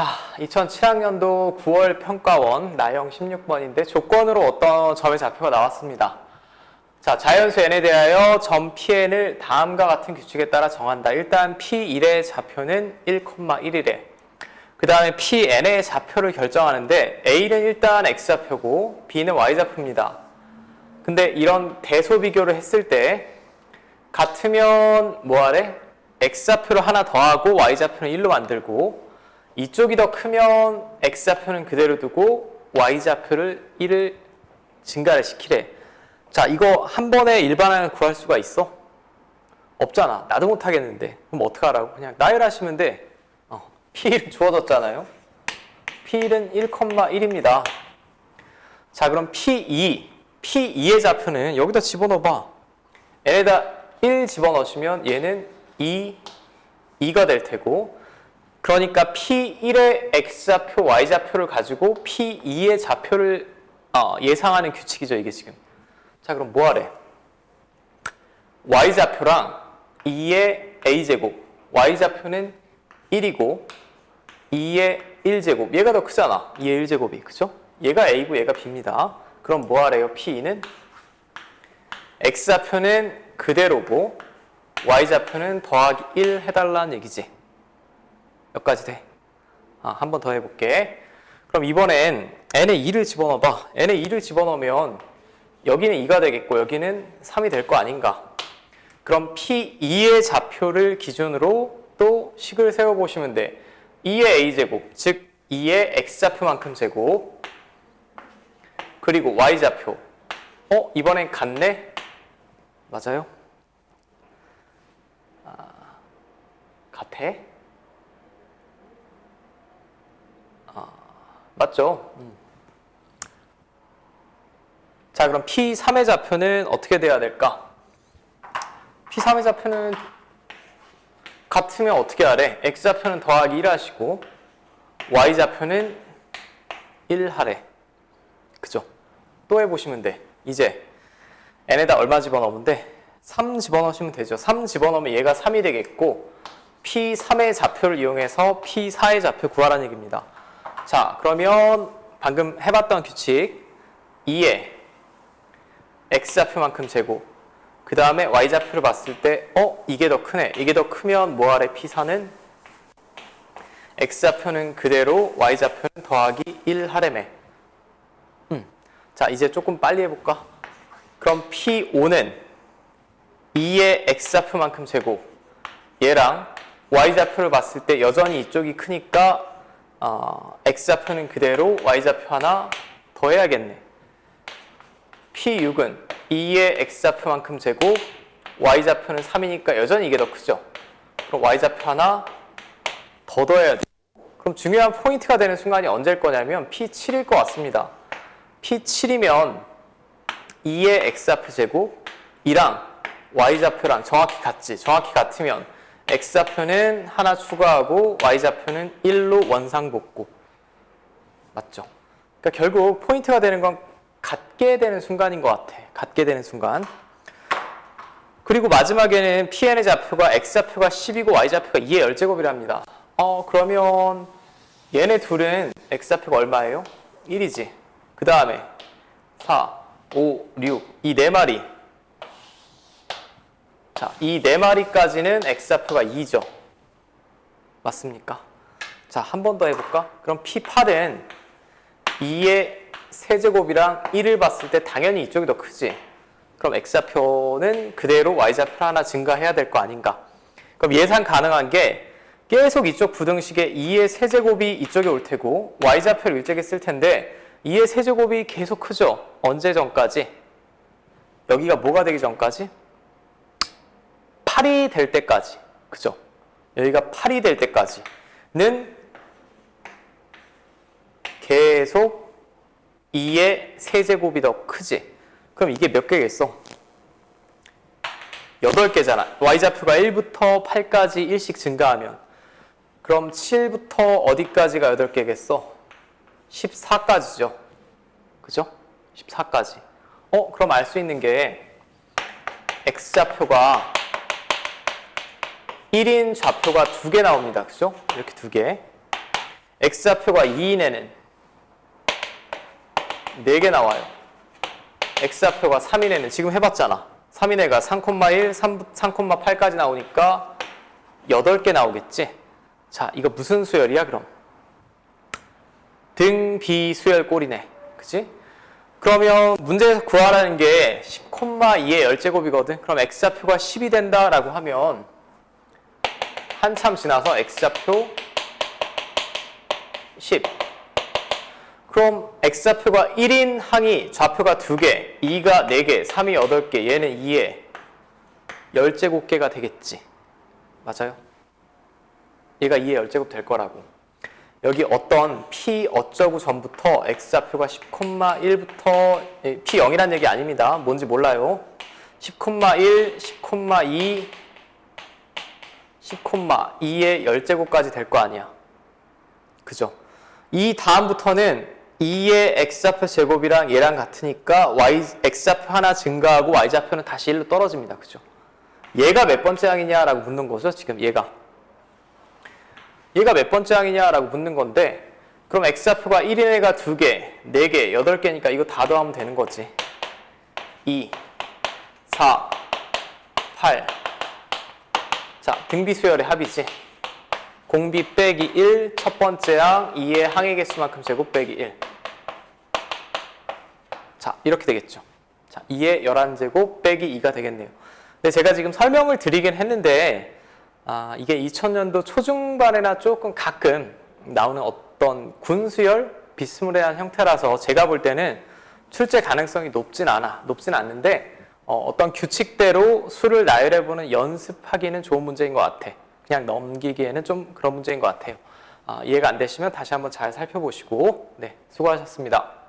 자, 2007학년도 9월 평가원 나형 16번인데 조건으로 어떤 점의 좌표가 나왔습니다. 자, 자연수 n에 대하여 점 pn을 다음과 같은 규칙에 따라 정한다. 일단 p1의 좌표는 1,1이래. 그 다음에 pn의 좌표를 결정하는데 a는 일단 x좌표고 b는 y좌표입니다. 근데 이런 대소 비교를 했을 때 같으면 뭐하래? x좌표를 하나 더하고 y좌표는 1로 만들고 이쪽이 더 크면 x좌표는 그대로 두고 y좌표를 1을 증가를 시키래. 자, 이거 한 번에 일반항을 구할 수가 있어? 없잖아. 나도 못하겠는데. 그럼 어떡하라고? 그냥 나열하시면 돼. 어, P1은 주어졌잖아요. P1은 1,1입니다. 자, 그럼 P2. P2의 좌표는 여기다 집어넣어봐. 얘에다 1 집어넣으시면 얘는 2, 2가 될 테고 그러니까 P1의 X좌표, Y좌표를 가지고 P2의 좌표를 어, 예상하는 규칙이죠, 이게 지금. 자, 그럼 뭐 하래? Y좌표랑 2의 A제곱, Y좌표는 1이고 2의 1제곱, 얘가 더 크잖아. 2의 1제곱이, 그죠? 얘가 A고 얘가 B입니다. 그럼 뭐 하래요, P2는? X좌표는 그대로고 Y좌표는 더하기 1 해달라는 얘기지. 여기까지 돼. 아, 한 번 더 해볼게. 그럼 이번엔 n에 2를 집어넣어봐. n에 2를 집어넣으면 여기는 2가 되겠고 여기는 3이 될 거 아닌가. 그럼 P2의 좌표를 기준으로 또 식을 세워보시면 돼. 2의 a제곱, 즉 2의 x좌표만큼 제곱 그리고 y좌표. 어? 이번엔 같네? 맞아요? 아, 같아? 맞죠? 음. 자, 그럼 P3의 좌표는 어떻게 돼야 될까? P3의 좌표는 같으면 어떻게 하래? X좌표는 더하기 1 하시고 Y좌표는 1 하래. 그죠? 또 해보시면 돼. 이제 n에다 얼마 집어넣으면 돼? 3 집어넣으시면 되죠. 3 집어넣으면 얘가 3이 되겠고 P3의 좌표를 이용해서 P4의 좌표 구하라는 얘기입니다. 자, 그러면 방금 해봤던 규칙 2에 x좌표만큼 제곱 그 다음에 y좌표를 봤을 때 어? 이게 더 크네. 이게 더 크면 뭐하래 P4는 x좌표는 그대로 y좌표는 더하기 1 하래매. 음. 자, 이제 조금 빨리 해볼까? 그럼 P5는 2의 x좌표만큼 제곱 얘랑 y좌표를 봤을 때 여전히 이쪽이 크니까 어, x좌표는 그대로 y좌표 하나 더 해야겠네. P6은 2의 x좌표만큼 제곱 y좌표는 3이니까 여전히 이게 더 크죠. 그럼 y좌표 하나 더 더해야 돼. 그럼 중요한 포인트가 되는 순간이 언제일 거냐면 P7일 것 같습니다. P7이면 2의 x좌표 제곱 이랑 y좌표랑 정확히 같지. 정확히 같으면 x좌표는 하나 추가하고 y좌표는 1로 원상복구. 맞죠? 그러니까 결국 포인트가 되는 건 같게 되는 순간인 것 같아. 같게 되는 순간. 그리고 마지막에는 pn의 좌표가 x좌표가 10이고 y좌표가 2의 열제곱이랍니다. 어, 그러면 얘네 둘은 x좌표가 얼마예요? 1이지. 그 다음에 4, 5, 6, 이 네 마리 자, 이 네 마리까지는 x좌표가 2죠. 맞습니까? 자, 한 번 더 해볼까? 그럼 P8은 2의 세제곱이랑 1을 봤을 때 당연히 이쪽이 더 크지. 그럼 x좌표는 그대로 y좌표 하나 증가해야 될 거 아닌가? 그럼 예상 가능한 게 계속 이쪽 부등식에 2의 세제곱이 이쪽에 올 테고 y좌표를 이쪽에 쓸 텐데 2의 세제곱이 계속 크죠? 언제 전까지? 여기가 뭐가 되기 전까지? 8이 될 때까지 그죠? 여기가 8이 될 때까지는 계속 2의 세제곱이 더 크지 그럼 이게 몇 개겠어? 8개잖아 y좌표가 1부터 8까지 1씩 증가하면 그럼 7부터 어디까지가 8개겠어? 14까지죠 그죠? 14까지 어? 그럼 알 수 있는 게 x좌표가 1인 좌표가 두 개 나옵니다. 그죠? 이렇게 두 개. x좌표가 2인에는 4개 나와요. x좌표가 3인에는 지금 해봤잖아. 3인에가 3,1, 3, 3,8까지 나오니까 8개 나오겠지? 자, 이거 무슨 수열이야, 그럼? 등비수열 꼴이네. 그치? 그러면 문제에서 구하라는 게 10,2의 열제곱이거든. 그럼 x좌표가 10이 된다라고 하면 한참 지나서 x좌표 10. 그럼 x좌표가 1인 항이 좌표가 2개, 2가 4개, 3이 8개, 얘는 2에 10제곱개가 되겠지. 맞아요? 얘가 2의 10제곱 될 거라고. 여기 어떤 p 어쩌고 전부터 x좌표가 10,1부터 p 0이란 얘기 아닙니다. 뭔지 몰라요. 10,1, 10,2, 10,2의 10제곱까지 될 거 아니야. 그죠? 이 다음부터는 2의 x좌표 제곱이랑 얘랑 같으니까 y x좌표 하나 증가하고 y좌표는 다시 1로 떨어집니다. 그죠? 얘가 몇 번째 항이냐라고 묻는 거죠. 지금 얘가. 얘가 몇 번째 항이냐라고 묻는 건데 그럼 x좌표가 1인 애가 2개, 4개, 8개니까 이거 다 더하면 되는 거지. 2, 4, 8. 자, 등비수열의 합이지. 공비 빼기 1, 첫 번째 항, 2의 항의 개수만큼 제곱 빼기 1. 자, 이렇게 되겠죠. 자, 2의 11제곱 빼기 2가 되겠네요. 근데 제가 지금 설명을 드리긴 했는데, 아, 이게 2000년도 초중반에나 조금 가끔 나오는 어떤 군수열 비스무리한 형태라서 제가 볼 때는 출제 가능성이 높진 않아. 높진 않는데, 어, 떤 규칙대로 수를 나열해보는 연습하기는 좋은 문제인 것 같아. 그냥 넘기기에는 좀 그런 문제인 것 같아요. 아, 이해가 안 되시면 다시 한번 잘 살펴보시고, 네, 수고하셨습니다.